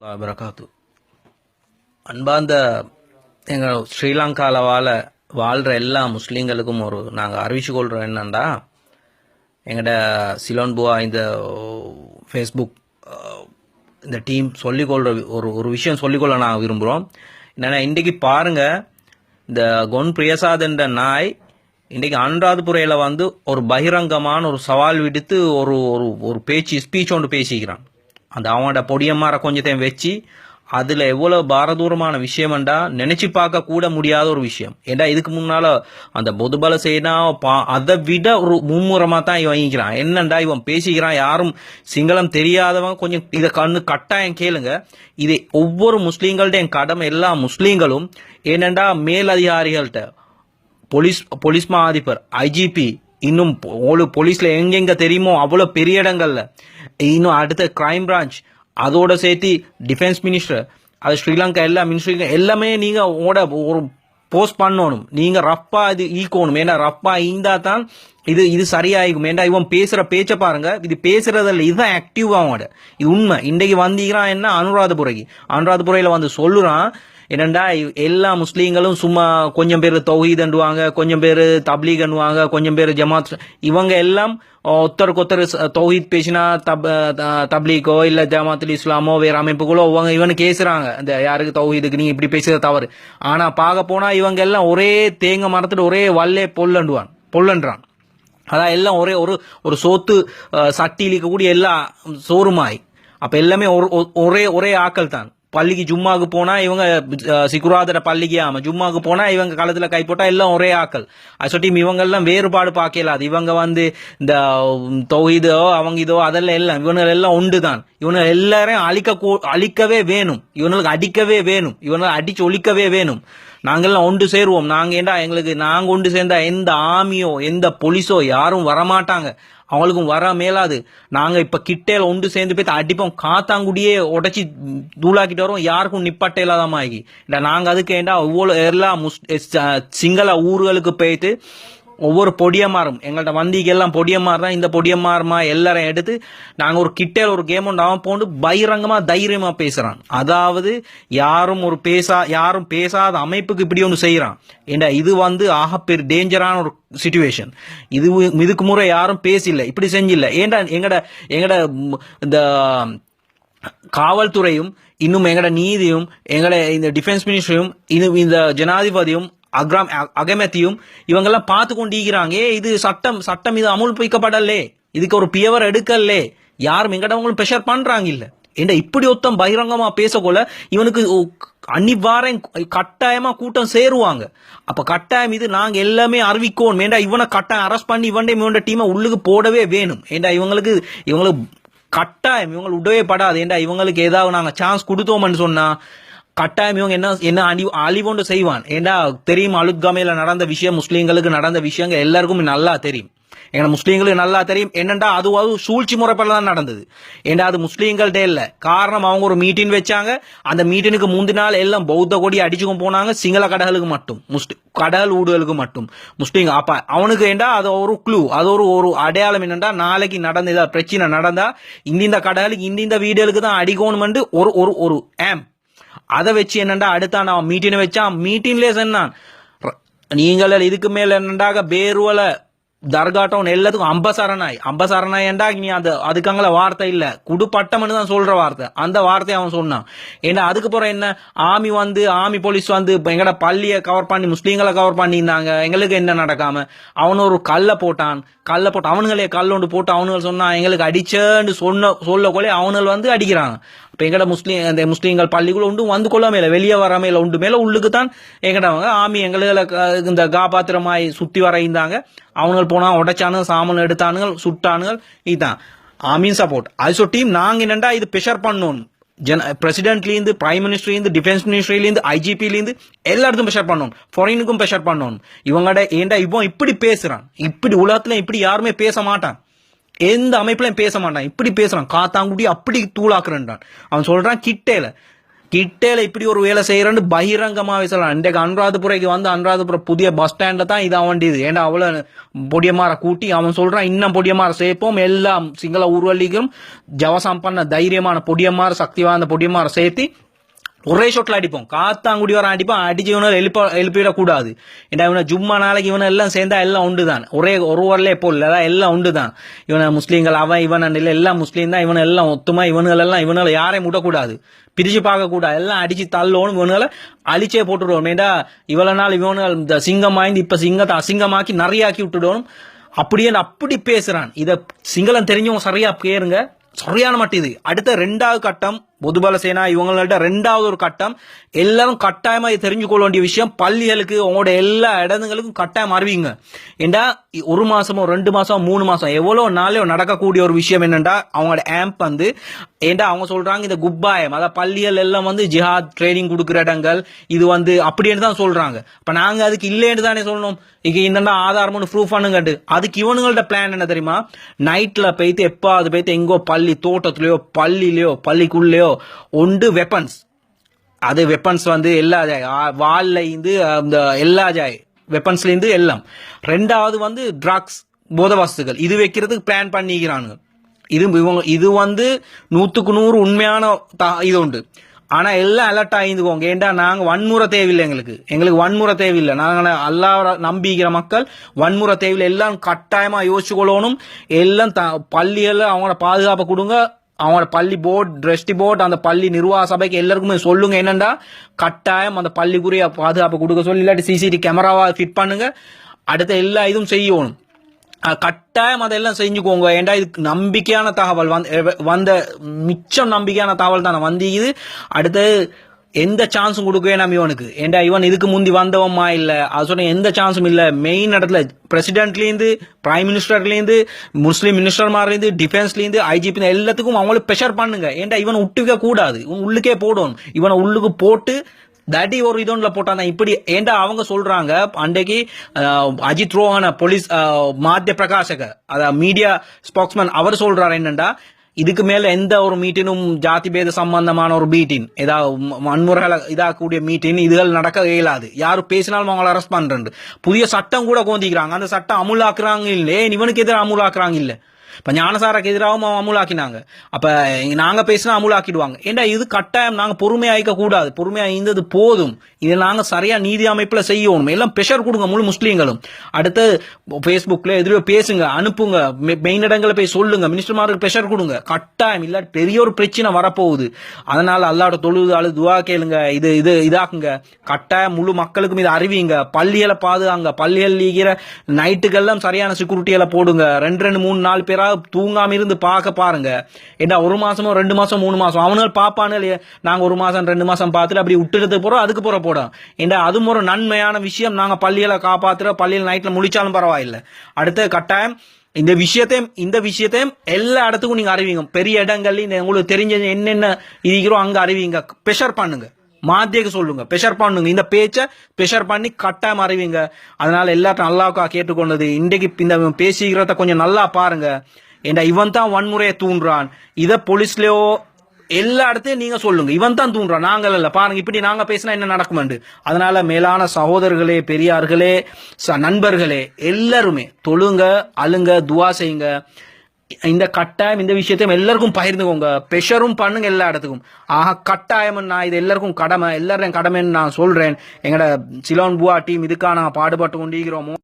வரகாத்து அன்பார்ந்த எங்கள் ஸ்ரீலங்காவில் வாழ வாழ்கிற எல்லா முஸ்லீம்களுக்கும் ஒரு நாங்கள் அறிவிச்சு கொள்கிறோம் என்னண்டா எங்கள்ட சிலோன் புவா இந்த ஃபேஸ்புக் இந்த டீம் சொல்லிக்கொள்கிற ஒரு ஒரு விஷயம் சொல்லிக்கொள்ள நாங்கள் விரும்புகிறோம் என்னென்னா இன்றைக்கி பாருங்கள் இந்த கொன் பிரியசாத் என்ற நாய் இன்றைக்கி அனுராதபுரையில் வந்து ஒரு பகிரங்கமான ஒரு சவால் விடுத்து ஒரு ஒரு ஒரு பேச்சு ஸ்பீச் ஒன்று பேசிக்கிறான். அந்த அவனோட பொடியம்மார கொஞ்சத்தையும் வச்சு அதில் எவ்வளோ பாரதூரமான விஷயம்டா நினச்சி பார்க்க கூட முடியாத ஒரு விஷயம். ஏண்டா இதுக்கு முன்னால் அந்த பொதுபல செய்யினா பா அதை விட ஒரு மும்முரமாக தான் இவன் வாங்கிக்கிறான். என்னண்டா இவன் பேசிக்கிறான் யாரும் சிங்களம் தெரியாதவன் கொஞ்சம் இதை கண்ணு கட்டாயம் கேளுங்க. இது ஒவ்வொரு முஸ்லீம்கள்ட்ட என் கடமை எல்லா முஸ்லீம்களும் ஏனண்டா மேலதிகாரிகள்கிட்ட போலீஸ் போலீஸ் மா அதிபர் ஐஜிபி இன்னும் போலீஸில் எங்கெங்கே தெரியுமோ அவ்வளோ பெரிய இடங்களில் இன்னும் அடுத்த கிரைம் பிரான்ச் அதோட சேர்த்து டிஃபென்ஸ் மினிஸ்டர் அது ஸ்ரீலங்கா எல்லா மினிஸ்டர் எல்லாமே நீங்கள் உங்களோட ஒரு போஸ்ட் பண்ணணும். நீங்கள் ரப்பா இது ஈக்கணும் ஏன்னா ரப்பா ஈந்தால் தான் இது இது சரியாகும். ஏண்டா இவன் பேசுகிற பேச்சை பாருங்க. இது பேசுறதில்ல. இதுதான் ஆக்டிவாக அவனோட இது உண்மை. இன்றைக்கு வந்தீங்கன்னா என்ன? அனுராதபுரைக்கு. அனுராதபுரையில் வந்து சொல்லுறான் என்னண்டா இவ்- எல்லா முஸ்லீம்களும் சும்மா கொஞ்சம் பேர் தௌஹீதண்டுவாங்க கொஞ்சம் பேர் தப்லீகண்டுவாங்க கொஞ்சம் பேர் ஜமாத் இவங்க எல்லாம் ஒருத்தருக்கு ஒருத்தர் தொகுத் பேசினா தப் த- இல்லை இல்ல ஜமாத்துல் இஸ்லாமோ வேற அமைப்புகளோ அவங்க இவனுக்கு கேசுறாங்க. இந்த யாருக்கு தௌஹீதுக்கு நீங்கள் இப்படி பேசுறது தவறு. ஆனால் பார்க்க போனால் இவங்க எல்லாம் ஒரே தேங்க மரத்தில் ஒரே வல்லே பொல்லண்டுவான் பொல்லன்றான். அதான் எல்லாம் ஒரே ஒரு ஒரு சோத்து அஹ், சட்டியில் இருக்கக்கூடிய எல்லா சோறுமாய். அப்போ எல்லாமே ஒரே ஒரே ஆக்கள் தான் பள்ளிக்கு ஜும்மாக்கு போனால் இவங்க சிக்குராதர பள்ளிக்கு ஜும்மாவுக்கு ஜும்மாக்கு இவங்க காலத்தில் கை போட்டால் எல்லாம் ஒரே ஆக்கள். அது இவங்கெல்லாம் வேறுபாடு பார்க்கலாது இவங்க வந்து இந்த தொகுதோ அவங்க இதோ அதெல்லாம் எல்லாம் இவங்க எல்லாம் உண்டு தான் இவங்க எல்லாரையும் அழிக்க கூ- அழிக்கவே வேணும். இவங்களுக்கு அடிக்கவே வேணும். இவங்களை அடிச்சு ஒழிக்கவே வேணும். நாங்கெல்லாம் ஒன்று சேருவோம். நாங்கள் ஏண்டா எங்களுக்கு நாங்கள் ஒன்று சேர்ந்தா எந்த ஆமியோ எந்த போலீஸோ யாரும் வரமாட்டாங்க. அவங்களுக்கும் வர மேலாது. நாங்கள் இப்போ கிட்டேல ஒன்று சேர்ந்து போய் அடிப்போம். காத்தாங்குடியே உடைச்சி தூளாக்கிட்டு வரோம் யாருக்கும் நிப்பாட்ட இல்லாதமா இல்லை நாங்கள் அதுக்கு ஏண்டா ஒவ்வொரு எல்லா முஸ் சிங்கள ஊர்களுக்கு போயிட்டு ஒவ்வொரு பொடியமாரும் எங்கள்கிட்ட வந்திக்கு எல்லாம் பொடியமார் தான் இந்த பொடியமாருமா எல்லாரையும் எடுத்து நாங்கள் ஒரு கிட்டையில் ஒரு கேம் ஒன்று அவன் போட்டு பகிரங்கமாக தைரியமாக பேசுகிறான் அதாவது யாரும் ஒரு பேசா யாரும் பேசாத அமைப்புக்கு இப்படி ஒன்று செய்கிறான் ஏண்டா இது வந்து ஆகப்பெரு டேஞ்சரான ஒரு சுச்சுவேஷன் இது இதுக்கு முறை யாரும் பேசில்லை. இப்படி செஞ்சில்லை. ஏண்டா எங்கட எங்கட இந்த காவல்துறையும் இன்னும் எங்கட நீதியும் எங்கட இந்த டிஃபென்ஸ் மினிஸ்டரும் இன்னும் இந்த ஜனாதிபதியும் அக்ராம் அகமத்தியும் இவங்கெல்லாம் பார்த்து கொண்டிருக்கிறாங்க ஏ இது சட்டம் சட்டம் இது அமுல் அமுல்பிக்கப்படலே இதுக்கு ஒரு பியவர் எடுக்கலே. யாரும் எங்கடவங்களும் ப்ரெஷர் பண்றாங்க இல்லை ஏண்டா இப்படி ஒருத்தன் பகிரங்கமாக பேசக்கொள்ள இவனுக்கு அன்னிவாரம் கட்டாயமாக கூட்டம் சேருவாங்க. அப்போ கட்டாயம் இது நாங்கள் எல்லாமே அறிவிக்கோம் ஏண்டா இவனை கட்டாயம் அரெஸ்ட் பண்ணி இவன்டே இவனோட டீமை உள்ளுக்கு போடவே வேணும். ஏண்டா இவங்களுக்கு இவங்களுக்கு கட்டாயம் இவங்களுக்கு விடவே படாது ஏண்டா இவங்களுக்கு ஏதாவது நாங்கள் சான்ஸ் கொடுத்தோம்னு சொன்னால் கட்டாயம் இவங்க என்ன என்ன அழி அழிவோண்டு செய்வான். ஏண்டா தெரியும் அழுக்காமையில நடந்த விஷயம் முஸ்லீம்களுக்கு நடந்த விஷயங்கள் எல்லாருக்குமே நல்லா தெரியும். ஏன்னா முஸ்லீம்களுக்கு நல்லா தெரியும். என்னண்டா அது அது சூழ்ச்சி முறைப்பட தான் நடந்தது. ஏண்டா அது முஸ்லீம்கள்டே இல்லை. காரணம் அவங்க ஒரு மீட்டிங் வச்சாங்க. அந்த மீட்டினுக்கு முந்தி நாள் எல்லாம் பௌத்த கொடி அடிச்சுக்கும் போனாங்க. சிங்கள கடகளுக்கு மட்டும். முஸ்லிம் கடல் ஊடுகளுக்கு மட்டும். முஸ்லீம் அப்ப அவனுக்கு ஏண்டா அது ஒரு க்ளூ அது ஒரு ஒரு அடையாளம் என்னண்டா நாளைக்கு நடந்த ஏதாவது பிரச்சனை நடந்தா இந்த கடலுக்கு இந்த வீடுகளுக்கு தான் அடிக்கணும்னு ஒரு ஒரு ஒரு ஆம் அதை வச்சு என்னண்டா அடுத்த நான் மீட்டிங் வச்சான்? மீட்டிங்லேயே சொன்னான். நீங்கள் இதுக்கு மேல என்னண்டாக பேருவல தர்காட்டம் எல்லாத்துக்கும் அம்பசரணாய் அம்பசரணாய் என்றா நீ அந்த அதுக்காங்கள வார்த்தை இல்ல. குடுப்பட்டம்னு தான் சொல்ற வார்த்தை. அந்த வார்த்தையை அவன் சொன்னான். ஏன்னா அதுக்கப்புறம் என்ன? ஆமி வந்து ஆமி போலீஸ் வந்து எங்கட பள்ளியை கவர் பண்ணி முஸ்லீம்களை கவர் பண்ணியிருந்தாங்க. எங்களுக்கு என்ன நடக்காம? அவன் ஒரு கல்லை போட்டான். கல்லை போட்டு அவனுங்களே கல் ஒன்று போட்டு அவனுங்க சொன்னான் எங்களுக்கு அடிச்சேன்னு சொன்ன சொல்லக்கொள்ளே அவனுகள் வந்து அடிக்கிறாங்க. இப்போ எங்கட முஸ்லீம் அந்த முஸ்லீம்கள் பள்ளிக்குள்ள உண்டு வந்து கொள்ளாம இல்லை வெளியே வராம இல்லை உண்டு. மேல உள்ளுக்கு தான் எங்கடவங்க ஆமி எங்களை க- இந்த காபாத்திரமாய் வர வரைந்தாங்க அவங்க போனால் உடைச்சானுங்க சாமான் எடுத்தானுங்க சுட்டானுங்க. இதுதான் ஆமீன் சப்போர்ட் அது டீம் நாங்கள் என்னண்டா இது ப்ரெஷர் பண்ணணும் ஜன பிரசிடென்ட்லேருந்து பிரைம் மினிஸ்டர்லேருந்து டிஃபென்ஸ் மினிஸ்ட்ரிலேருந்து ஐஜிபிலேருந்து எல்லா இடத்துக்கும் ப்ரெஷர் பண்ணணும் ஃபாரினுக்கும் ப்ரெஷர் பண்ணணும் இவங்கட ஏண்டா இவன் இப்படி பேசுகிறான் இப்படி உலகத்தில் இப்படி யாருமே பேச மாட்டான். எந்த அமைப்புலையும் பேச மாட்டான். இப்படி பேசுறான். காத்தாங்குடி அப்படி தூளாக்குறான் அவன் சொல்றான் கிட்டேல. கிட்டேல இப்படி ஒரு வேலை செய்யறேன்னு பகிரங்கமாக சொல்லலாம் இன்றைக்கு அனுராதபுரைக்கு வந்து அனுராதபுரம் புதிய பஸ் ஸ்டாண்ட்ல தான் இது வேண்டியது ஏன்னா அவ்வளோ பொடியமார கூட்டி அவன் சொல்றான் இன்னும் பொடியமார சேர்ப்போம் எல்லாம் சிங்கள ஊர்வலிக்கும் ஜவசம்பன்ன தைரியமான பொடியமார சக்தி வாய்ந்த பொடியமார சேர்த்து ஒரே ஷோட்ல அடிப்போம். காத்தாங்குடி வர அடிப்போம். அடிச்சு இவனை எழுப்ப எழுப்பிடக்கூடாது ஏன்னா இவனை ஜும்மா நாளைக்கு இவனை எல்லாம் சேர்ந்தா எல்லாம் உண்டு தான் ஒரே ஒரு வரலே எப்போ இல்லை எல்லாம் உண்டு தான் இவனை முஸ்லீம்கள் அவன் இவன் இல்லை எல்லாம் முஸ்லீம் தான். இவனை எல்லாம் ஒத்துமா இவனுகள் எல்லாம் இவனுகளை யாரையும் விடக்கூடாது பிரிச்சு பார்க்கக்கூடாது எல்லாம் அடிச்சு தள்ளோன்னு இவனுகளை அழிச்சே போட்டுடுவோம். ஏண்டா இவ்வளவு நாள் இவனுகள் இந்த சிங்கம் வாய்ந்து இப்போ சிங்கத்தை அசிங்கமாக்கி நிறையாக்கி ஆக்கி அப்படியே அப்படி பேசுகிறான் இதை சிங்களம் தெரிஞ்சவங்க சரியா கேருங்க சரியான மாட்டேது அடுத்த ரெண்டாவது கட்டம் பொதுபல சேனா இவங்கள்ட்ட ரெண்டாவது ஒரு கட்டம். எல்லாரும் கட்டாயமா தெரிஞ்சு கொள்ள வேண்டிய விஷயம் பள்ளிகளுக்கு உங்களோட எல்லா இடங்களுக்கும் கட்டாயம் அறிவிங்க. ஏண்டா ஒரு மாசமோ ரெண்டு மாசம் மூணு மாசம் எவ்வளோ நாளோ நடக்கக்கூடிய ஒரு விஷயம் என்னண்டா அவங்களோட ஆம்ப் வந்து ஏண்டா அவங்க சொல்றாங்க இந்த குப்பாயம் அதாவது பள்ளிகள் எல்லாம் வந்து ஜிஹாத் ட்ரைனிங் கொடுக்குற இடங்கள் இது வந்து அப்படின்னு தான் சொல்றாங்க. இப்போ நாங்கள் அதுக்கு இல்லைன்னு தானே சொல்லணும். இங்கே என்னடா ஆதாரம்னு ப்ரூஃப் பண்ணுங்கட்டு அதுக்கு இவனுங்கள்ட்ட பிளான் என்ன தெரியுமா? நைட்டில் போயிட்டு எப்பாவது போயிட்டு எங்கோ பள்ளி தோட்டத்துலையோ பள்ளியிலையோ பள்ளிக்குள்ளேயோ உண்டு வெப்பன்ஸ் அது வெப்பன்ஸ் வந்து எல்லா ஜாய் வால்லேருந்து அந்த எல்லா ஜாய் வெப்பன்ஸ்லேருந்து எல்லாம். ரெண்டாவது வந்து ட்ரக்ஸ் போத இது வைக்கிறதுக்கு பிளான் பண்ணிக்கிறானுங்க. இது இவங்க இது வந்து நூற்றுக்கு நூறு உண்மையான த- இது உண்டு. ஆனால் எல்லாம் அலர்ட் ஆகிந்துக்கோங்க ஏண்டா நாங்கள் வன்முறை தேவையில்லை எங்களுக்கு. எங்களுக்கு வன்முறை தேவையில்லை. நாங்கள் எல்லா நம்பிக்கிற மக்கள் வன்முறை தேவையில்லை. எல்லாம் கட்டாயமாக யோசிச்சு கொள்ளணும் எல்லாம் த பள்ளிகளில் அவங்களோட பாதுகாப்பை கொடுங்க. அவங்களோட பள்ளி போர்டு டிரஸ்டி போர்டு அந்த பள்ளி நிர்வாக சபைக்கு எல்லாருக்குமே சொல்லுங்க என்னண்டா? கட்டாயம் அந்த பள்ளிக்குரிய பாதுகாப்பு கொடுக்க சொல்லி இல்லாட்டி சிசிடி கேமராவா ஃபிட் பண்ணுங்க. அடுத்த எல்லா இதுவும் செய்யணும். கட்டாயம் அதெல்லாம் செஞ்சுக்கோங்க. ஏன்டா இதுக்கு நம்பிக்கையான தகவல் வந்து வந்த மிச்சம் நம்பிக்கையான தகவல் தானே வந்து இது அடுத்து எந்த சான்ஸும் கொடுக்கவே நம்ம இவனுக்கு. ஏண்டா இவன் இதுக்கு முந்தி வந்தவமா இல்லை? அது சொன்ன எந்த சான்ஸும் இல்லை. மெயின் இடத்துல பிரசிடென்ட்லேருந்து பிரைம் மினிஸ்டர்லேருந்து முஸ்லீம் மினிஸ்டர்மார்லேருந்து டிஃபென்ஸ்லேருந்து ஐஜிபி எல்லாத்துக்கும் அவங்களுக்கு ப்ரெஷர் பண்ணுங்க. ஏன்டா இவன் விட்டுக்க கூடாது. இவன் உள்ளுக்கே போடணும். இவனை உள்ளுக்கு போட்டு தடி ஒரு இதோன்ல போட்டாங்க இப்படி. ஏண்டா அவங்க சொல்றாங்க அன்றைக்கு அஜித் ரோஹன போலீஸ் மாத்திய பிரகாசக அத மீடியா ஸ்போக்ஸ்மேன் அவர் சொல்றாரு என்னண்டா இதுக்கு மேல எந்த ஒரு மீட்டினும் ஜாதி பேத சம்பந்தமான ஒரு மீட்டின் ஏதாவது ம- வன்முறைகளை இதாகக்கூடிய மீட்டின் இதுகள் நடக்க இயலாது. யார் பேசினாலும் அவங்கள அரெஸ்ட் பண்றேன் புதிய சட்டம் கூட கோந்திக்கிறாங்க. அந்த சட்டம் அமுலாக்குறாங்க இல்ல இவனுக்கு எதிராக அமுலாக்குறாங்க இல்லை. இப்போ ஞானசாரக்கு எதிராகவும் அவன் அமுலாக்கினாங்க. அப்போ நாங்கள் பேசினா அமுலாக்கிடுவாங்க. ஏண்டா இது கட்டாயம்? நாங்கள் பொறுமையாக இருக்க கூடாது. பொறுமையா இருந்தது போதும். இதை நாங்கள் சரியாக நீதி அமைப்பில் செய்யணும். எல்லாம் ப்ரெஷர் கொடுங்க முழு முஸ்லீம்களும். அடுத்து ஃபேஸ்புக்கில் எதிரோ பேசுங்க அனுப்புங்க மெ- மெயின் இடங்களில் போய் சொல்லுங்க. மினிஸ்டர்மாருக்கு ப்ரெஷர் கொடுங்க. கட்டாயம். இல்லாட்டி பெரிய ஒரு பிரச்சனை வரப்போகுது. அதனால் அல்லாட தொழுது அழு துவா கேளுங்க. இது இது இதாக்குங்க. கட்டாயம் முழு மக்களுக்கும் இதை அறிவிங்க. பள்ளிகளை பாதுகாங்க. பள்ளிகள் லீகிற நைட்டுக்கெல்லாம் சரியான செக்யூரிட்டிகளை போடுங்க. ரெண்டு ரெண்டு மூணு நாலு பேரா தூங்காமல் இருந்து பார்க்க பாருங்க. ஏண்டா ஒரு மாதமோ ரெண்டு மாதம் மூணு மாசம்? அவனுகள் இல்லையா. நாங்கள் ஒரு மாதம் ரெண்டு மாதம் பார்த்துட்டு அப்படி விட்டுறதுக்கு போகிறோம் அதுக்கு போகிற போடும் ஏண்டா அதுவும் ஒரு நன்மையான விஷயம். நாங்கள் பள்ளியில் காப்பாற்றுறோம் பள்ளியில் நைட்டில் முழிச்சாலும் பரவாயில்லை. அடுத்த கட்டாயம் இந்த விஷயத்தையும் இந்த விஷயத்தையும் எல்லா இடத்துக்கும் நீங்கள் அறிவிங்க. பெரிய இடங்கள்லையும் இந்த உங்களுக்கு தெரிஞ்ச என்னென்ன இருக்கிறோம் அங்கே அறிவிங்க. ப்ரெஷர் பண்ணுங்கள் மாத்தியக்கு சொல்லுங்க. ப்ரெஷர் பண்ணுங்க. இந்த பேச்சை ப்ரெஷர் பண்ணி கட்டாயம் அறிவிங்க. அதனால எல்லாத்தையும் நல்லாக்கா கேட்டுக்கொண்டது. இன்றைக்கு இந்த பேசிக்கிறத கொஞ்சம் நல்லா பாருங்க. ஏண்டா இவன் தான் வன்முறையை தூண்டுறான். இதை போலீஸ்லயோ எல்லா இடத்தையும் நீங்க சொல்லுங்க. இவன் தான் தூண்டுறான். நாங்கள் இல்ல பாருங்க இப்படி நாங்க பேசினா என்ன நடக்குமெண்டு அதனால மேலான சகோதரர்களே பெரியார்களே ச- நண்பர்களே எல்லாருமே தொழுங்க அழுங்க துவா செய்யுங்க. இந்த கட்டாயம் இந்த விஷயத்தையும் எல்லாருக்கும் பகிர்ந்துக்கோங்க. ப்ரெஷரும் பண்ணுங்க எல்லா இடத்துக்கும். ஆக கட்டாயம் நான் இது எல்லாருக்கும் கடமை. எல்லாரும் கடமைன்னு நான் சொல்றேன். எங்களோட சிலோன் புவா டீம் இதுக்காக நாங்கள் பாடுபட்டு கொண்டிருக்கிறோமோ?